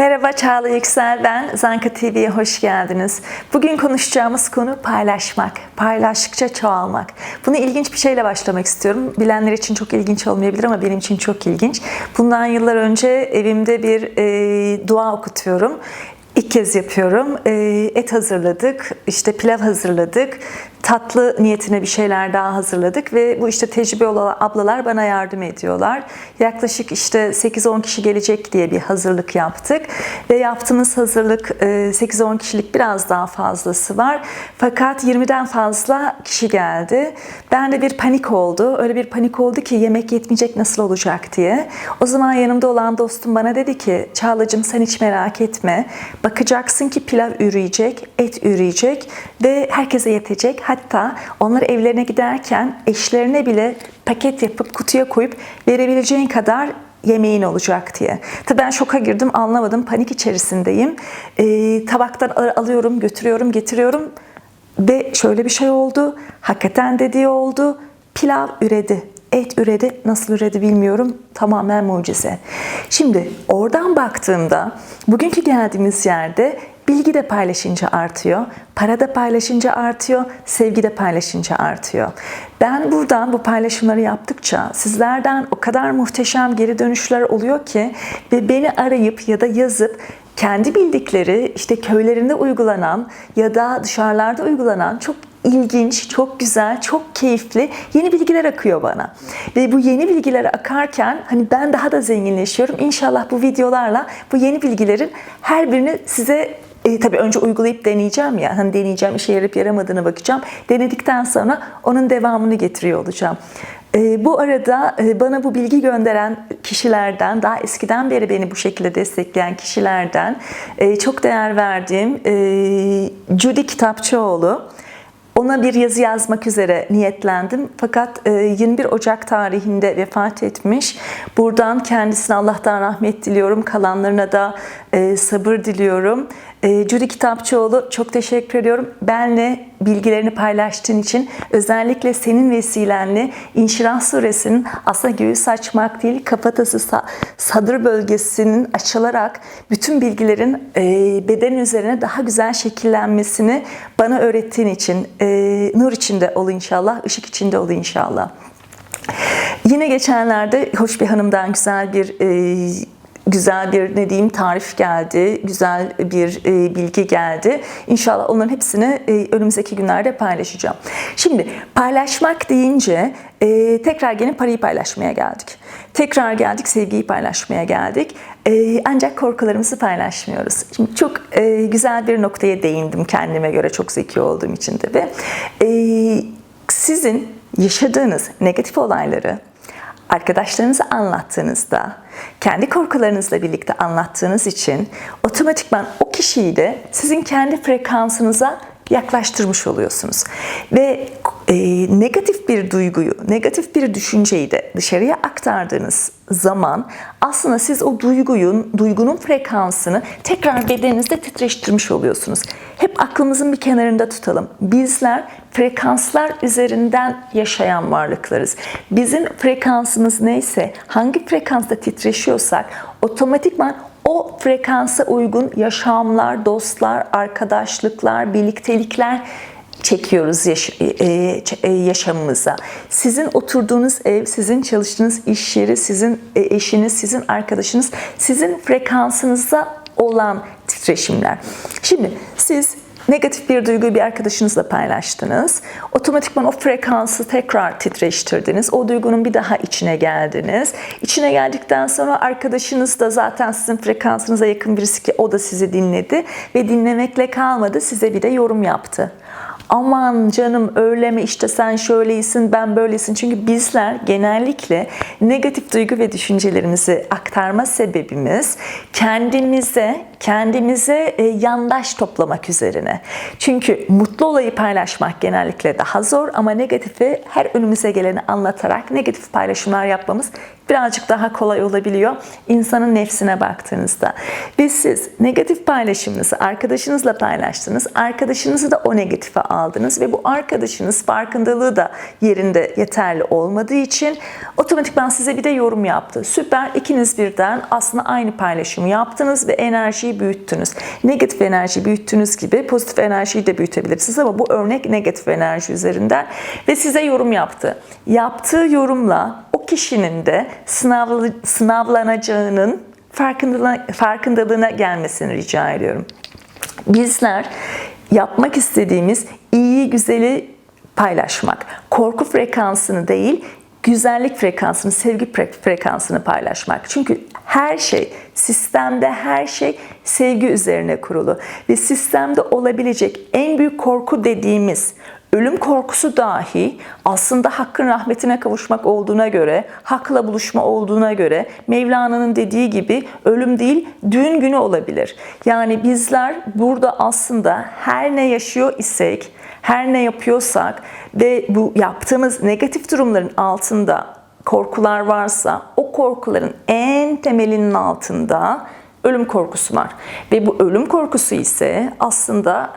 Merhaba Çağla Yüksel ben. Zanka TV'ye hoş geldiniz. Bugün konuşacağımız konu paylaşmak. Paylaştıkça çoğalmak. Bunu ilginç bir şeyle başlamak istiyorum. Bilenler için çok ilginç olmayabilir ama benim için çok ilginç. Bundan yıllar önce evimde bir e, dua okutuyorum. İlk kez yapıyorum. E, et hazırladık, işte pilav hazırladık, tatlı niyetine bir şeyler daha hazırladık ve bu işte tecrübe olan ablalar bana yardım ediyorlar. Yaklaşık işte 8-10 kişi gelecek diye bir hazırlık yaptık ve yaptığımız hazırlık e, 8-10 kişilik biraz daha fazlası var. Fakat 20'den fazla kişi geldi. Ben de bir panik oldu. Öyle bir panik oldu ki yemek yetmeyecek nasıl olacak diye. O zaman yanımda olan dostum bana dedi ki Çağlacığım sen hiç merak etme. Bakacaksın ki pilav üreyecek, et üreyecek ve herkese yetecek. Hatta onlar evlerine giderken eşlerine bile paket yapıp kutuya koyup verebileceğin kadar yemeğin olacak diye. Tabii ben şoka girdim, anlamadım, panik içerisindeyim. Ee, tabaktan al- alıyorum, götürüyorum, getiriyorum ve şöyle bir şey oldu. Hakikaten dediği oldu. Pilav üredi. Et üredi. Nasıl üredi bilmiyorum. Tamamen mucize. Şimdi oradan baktığımda bugünkü geldiğimiz yerde bilgi de paylaşınca artıyor. Para da paylaşınca artıyor. Sevgi de paylaşınca artıyor. Ben buradan bu paylaşımları yaptıkça sizlerden o kadar muhteşem geri dönüşler oluyor ki ve beni arayıp ya da yazıp kendi bildikleri işte köylerinde uygulanan ya da dışarılarda uygulanan çok ilginç, çok güzel, çok keyifli yeni bilgiler akıyor bana. Ve bu yeni bilgiler akarken hani ben daha da zenginleşiyorum. İnşallah bu videolarla bu yeni bilgilerin her birini size e, tabii önce uygulayıp deneyeceğim ya. Hani deneyeceğim, işe yarayıp yaramadığına bakacağım. Denedikten sonra onun devamını getiriyor olacağım. E, bu arada e, bana bu bilgi gönderen kişilerden, daha eskiden beri beni bu şekilde destekleyen kişilerden e, çok değer verdiğim e, Judy Kitapçıoğlu. Ona bir yazı yazmak üzere niyetlendim. Fakat e, 21 Ocak tarihinde vefat etmiş. Buradan kendisine Allah'tan rahmet diliyorum. Kalanlarına da e, sabır diliyorum. E, Judy Kitapçıoğlu çok teşekkür ediyorum. Benle bilgilerini paylaştığın için özellikle senin vesilenle İnşirah suresinin aslında göğüs açmak değil kafatası sa- sadır bölgesinin açılarak bütün bilgilerin e, beden üzerine daha güzel şekillenmesini bana öğrettiğin için e, nur içinde ol inşallah, ışık içinde ol inşallah. Yine geçenlerde hoş bir hanımdan güzel bir e, güzel bir ne diyeyim tarif geldi, güzel bir e, bilgi geldi. İnşallah onların hepsini e, önümüzdeki günlerde paylaşacağım. Şimdi paylaşmak deyince e, tekrar gelin parayı paylaşmaya geldik. Tekrar geldik sevgiyi paylaşmaya geldik. E, ancak korkularımızı paylaşmıyoruz. Şimdi çok e, güzel bir noktaya değindim kendime göre çok zeki olduğum için ve e, sizin yaşadığınız negatif olayları arkadaşlarınıza anlattığınızda, kendi korkularınızla birlikte anlattığınız için otomatikman o kişiyi de sizin kendi frekansınıza yaklaştırmış oluyorsunuz. Ve e, negatif bir duyguyu, negatif bir düşünceyi de dışarıya aktardığınız zaman aslında siz o duyguyun, duygunun frekansını tekrar bedeninizde titreştirmiş oluyorsunuz. Hep aklımızın bir kenarında tutalım. Bizler frekanslar üzerinden yaşayan varlıklarız. Bizim frekansımız neyse, hangi frekansta titreşiyorsak otomatikman o frekansa uygun yaşamlar, dostlar, arkadaşlıklar, birliktelikler çekiyoruz yaş- e, e, yaşamımıza. Sizin oturduğunuz ev, sizin çalıştığınız iş yeri, sizin e, eşiniz, sizin arkadaşınız, sizin frekansınızda olan titreşimler. Şimdi siz negatif bir duyguyu bir arkadaşınızla paylaştınız. Otomatikman o frekansı tekrar titreştirdiniz. O duygunun bir daha içine geldiniz. İçine geldikten sonra arkadaşınız da zaten sizin frekansınıza yakın birisi ki o da sizi dinledi ve dinlemekle kalmadı size bir de yorum yaptı aman canım öyle mi işte sen şöyleysin ben böylesin. Çünkü bizler genellikle negatif duygu ve düşüncelerimizi aktarma sebebimiz kendimize kendimize e, yandaş toplamak üzerine. Çünkü mutlu olayı paylaşmak genellikle daha zor ama negatifi her önümüze geleni anlatarak negatif paylaşımlar yapmamız birazcık daha kolay olabiliyor insanın nefsine baktığınızda. Ve siz negatif paylaşımınızı arkadaşınızla paylaştınız. Arkadaşınızı da o negatife aldınız ve bu arkadaşınız farkındalığı da yerinde yeterli olmadığı için otomatikman size bir de yorum yaptı. Süper ikiniz birden aslında aynı paylaşımı yaptınız ve enerjiyi büyüttünüz. Negatif enerjiyi büyüttüğünüz gibi pozitif enerjiyi de büyütebilirsiniz ama bu örnek negatif enerji üzerinden ve size yorum yaptı. Yaptığı yorumla o kişinin de sınavlı, sınavlanacağının farkındalığına, farkındalığına gelmesini rica ediyorum. Bizler yapmak istediğimiz iyi güzeli paylaşmak. Korku frekansını değil, güzellik frekansını, sevgi frekansını paylaşmak. Çünkü her şey, sistemde her şey sevgi üzerine kurulu. Ve sistemde olabilecek en büyük korku dediğimiz ölüm korkusu dahi aslında hakkın rahmetine kavuşmak olduğuna göre, hakla buluşma olduğuna göre Mevlana'nın dediği gibi ölüm değil düğün günü olabilir. Yani bizler burada aslında her ne yaşıyor isek, her ne yapıyorsak ve bu yaptığımız negatif durumların altında korkular varsa o korkuların en temelinin altında ölüm korkusu var. Ve bu ölüm korkusu ise aslında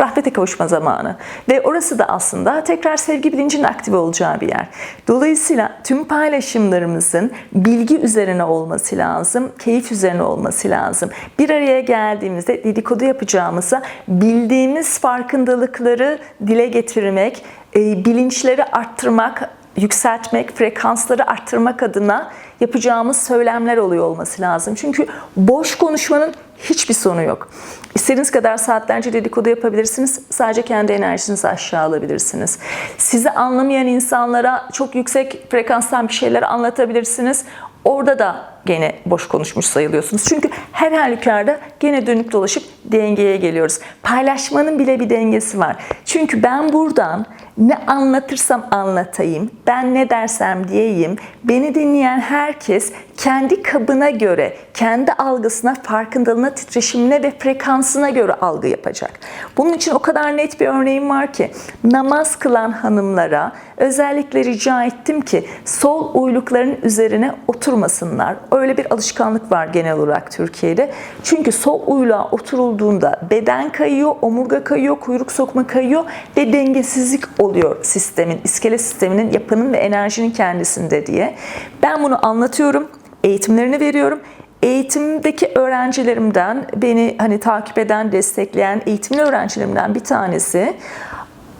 rahmete kavuşma zamanı. Ve orası da aslında tekrar sevgi bilincinin aktive olacağı bir yer. Dolayısıyla tüm paylaşımlarımızın bilgi üzerine olması lazım, keyif üzerine olması lazım. Bir araya geldiğimizde dedikodu yapacağımıza bildiğimiz farkındalıkları dile getirmek, e, bilinçleri arttırmak, yükseltmek, frekansları arttırmak adına yapacağımız söylemler oluyor olması lazım. Çünkü boş konuşmanın hiçbir sonu yok. İstediğiniz kadar saatlerce dedikodu yapabilirsiniz. Sadece kendi enerjinizi aşağı alabilirsiniz. Sizi anlamayan insanlara çok yüksek frekanstan bir şeyler anlatabilirsiniz. Orada da gene boş konuşmuş sayılıyorsunuz. Çünkü her halükarda gene dönüp dolaşıp dengeye geliyoruz. Paylaşmanın bile bir dengesi var. Çünkü ben buradan ne anlatırsam anlatayım, ben ne dersem diyeyim, beni dinleyen herkes kendi kabına göre, kendi algısına, farkındalığına, titreşimine ve frekansına göre algı yapacak. Bunun için o kadar net bir örneğim var ki namaz kılan hanımlara özellikle rica ettim ki sol uylukların üzerine oturmasınlar. Öyle bir alışkanlık var genel olarak Türkiye'de. Çünkü sol uyluğa oturulduğunda beden kayıyor, omurga kayıyor, kuyruk sokma kayıyor ve dengesizlik oluyor sistemin, iskele sisteminin, yapının ve enerjinin kendisinde diye. Ben bunu anlatıyorum, eğitimlerini veriyorum. Eğitimdeki öğrencilerimden, beni hani takip eden, destekleyen eğitimli öğrencilerimden bir tanesi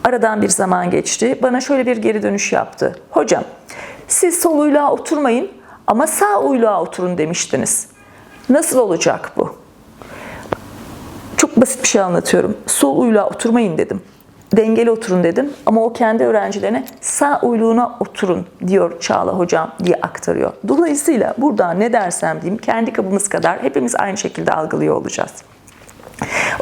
aradan bir zaman geçti. Bana şöyle bir geri dönüş yaptı. Hocam, siz sol uyluğa oturmayın ama sağ uyluğa oturun demiştiniz. Nasıl olacak bu? Çok basit bir şey anlatıyorum. Sol uyluğa oturmayın dedim dengeli oturun dedim. Ama o kendi öğrencilerine sağ uyluğuna oturun diyor Çağla hocam diye aktarıyor. Dolayısıyla burada ne dersem diyeyim kendi kabımız kadar hepimiz aynı şekilde algılıyor olacağız.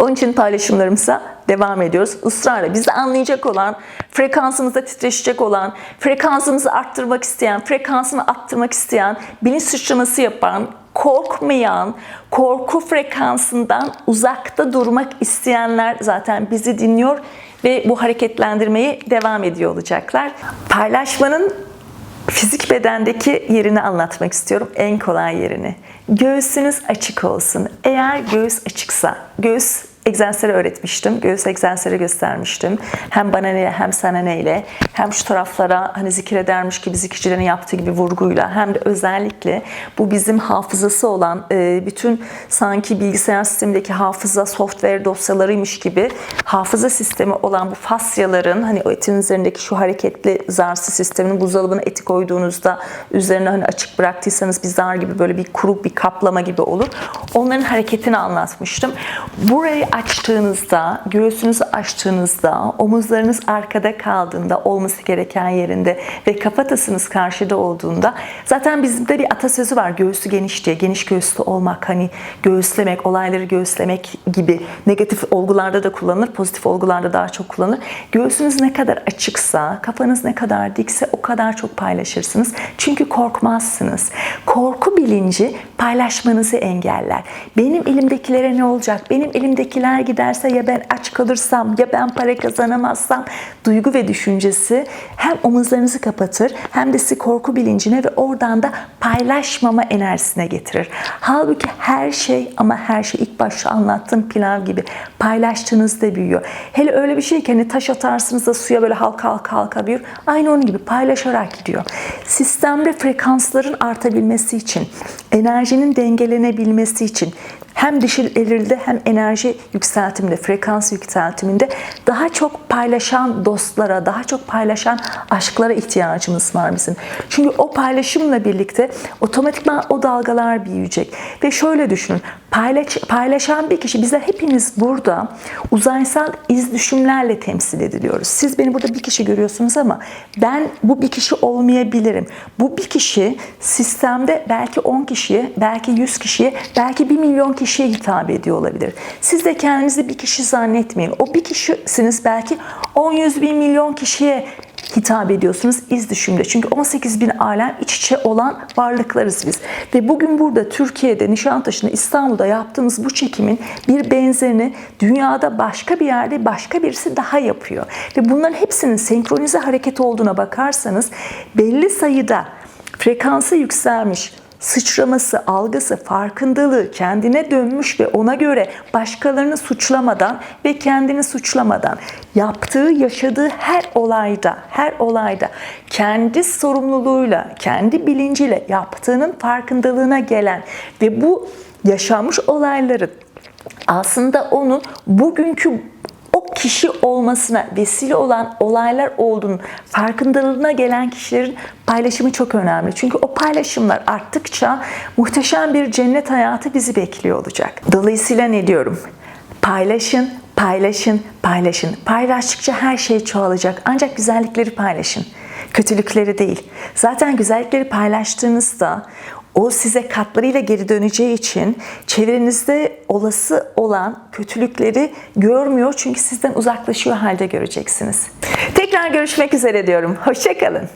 Onun için paylaşımlarımıza devam ediyoruz. Israrla bizi anlayacak olan, frekansımızda titreşecek olan, frekansımızı arttırmak isteyen, frekansını arttırmak isteyen, bilinç sıçraması yapan, korkmayan, korku frekansından uzakta durmak isteyenler zaten bizi dinliyor ve bu hareketlendirmeyi devam ediyor olacaklar. Paylaşmanın fizik bedendeki yerini anlatmak istiyorum. En kolay yerini. Göğsünüz açık olsun. Eğer göğüs açıksa, göğüs egzersizleri öğretmiştim. Göğüs egzersizleri göstermiştim. Hem bana ne hem sana neyle hem şu taraflara hani zikir edermiş gibi zikircilerin yaptığı gibi vurguyla hem de özellikle bu bizim hafızası olan e, bütün sanki bilgisayar sistemindeki hafıza software dosyalarıymış gibi hafıza sistemi olan bu fasyaların hani o etin üzerindeki şu hareketli zarsı sisteminin buzdolabına eti koyduğunuzda üzerine hani açık bıraktıysanız bir zar gibi böyle bir kuru bir kaplama gibi olur. Onların hareketini anlatmıştım. Burayı açtığınızda, göğsünüzü açtığınızda, omuzlarınız arkada kaldığında olması gereken yerinde ve kafatasınız karşıda olduğunda zaten bizde bir atasözü var göğsü geniş diye. Geniş göğüslü olmak hani göğüslemek, olayları göğüslemek gibi negatif olgularda da kullanılır, pozitif olgularda daha çok kullanılır. Göğsünüz ne kadar açıksa, kafanız ne kadar dikse o kadar çok paylaşırsınız. Çünkü korkmazsınız. Korku bilinci paylaşmanızı engeller. Benim elimdekilere ne olacak? Benim elimdekiler giderse ya ben aç kalırsam ya ben para kazanamazsam duygu ve düşüncesi hem omuzlarınızı kapatır hem de sizi korku bilincine ve oradan da paylaşmama enerjisine getirir. Halbuki her şey ama her şey ilk başta anlattığım pilav gibi paylaştığınızda büyüyor. Hele öyle bir şey ki hani taş atarsınız da suya böyle halka halka halka büyür. Aynı onun gibi paylaşarak gidiyor. Sistemde frekansların artabilmesi için, enerjinin dengelenebilmesi için hem dişil erilde hem enerji yükseltiminde, frekans yükseltiminde daha çok paylaşan dostlara, daha çok paylaşan aşklara ihtiyacımız var bizim. Çünkü o paylaşımla birlikte otomatikman o dalgalar büyüyecek. Ve şöyle düşünün, paylaş, paylaşan bir kişi, bize hepimiz burada uzaysal iz düşümlerle temsil ediliyoruz. Siz beni burada bir kişi görüyorsunuz ama ben bu bir kişi olmayabilirim. Bu bir kişi sistemde belki 10 kişiye, belki 100 kişiye, belki 1 milyon kişiye hitap ediyor olabilir. Siz de kendinizi bir kişi zannetmeyin. O bir kişisiniz belki 10, 100 bin milyon kişiye hitap ediyorsunuz iz düşümde. Çünkü 18 bin alem iç içe olan varlıklarız biz. Ve bugün burada Türkiye'de, Nişantaşı'nda, İstanbul'da yaptığımız bu çekimin bir benzerini dünyada başka bir yerde başka birisi daha yapıyor. Ve bunların hepsinin senkronize hareket olduğuna bakarsanız belli sayıda frekansı yükselmiş, sıçraması, algısı, farkındalığı kendine dönmüş ve ona göre başkalarını suçlamadan ve kendini suçlamadan yaptığı, yaşadığı her olayda, her olayda kendi sorumluluğuyla, kendi bilinciyle yaptığının farkındalığına gelen ve bu yaşanmış olayların aslında onun bugünkü kişi olmasına vesile olan olaylar olduğunu farkındalığına gelen kişilerin paylaşımı çok önemli. Çünkü o paylaşımlar arttıkça muhteşem bir cennet hayatı bizi bekliyor olacak. Dolayısıyla ne diyorum? Paylaşın, paylaşın, paylaşın. Paylaştıkça her şey çoğalacak. Ancak güzellikleri paylaşın. Kötülükleri değil. Zaten güzellikleri paylaştığınızda o size katlarıyla geri döneceği için çevrenizde olası olan kötülükleri görmüyor çünkü sizden uzaklaşıyor halde göreceksiniz. Tekrar görüşmek üzere diyorum. Hoşçakalın.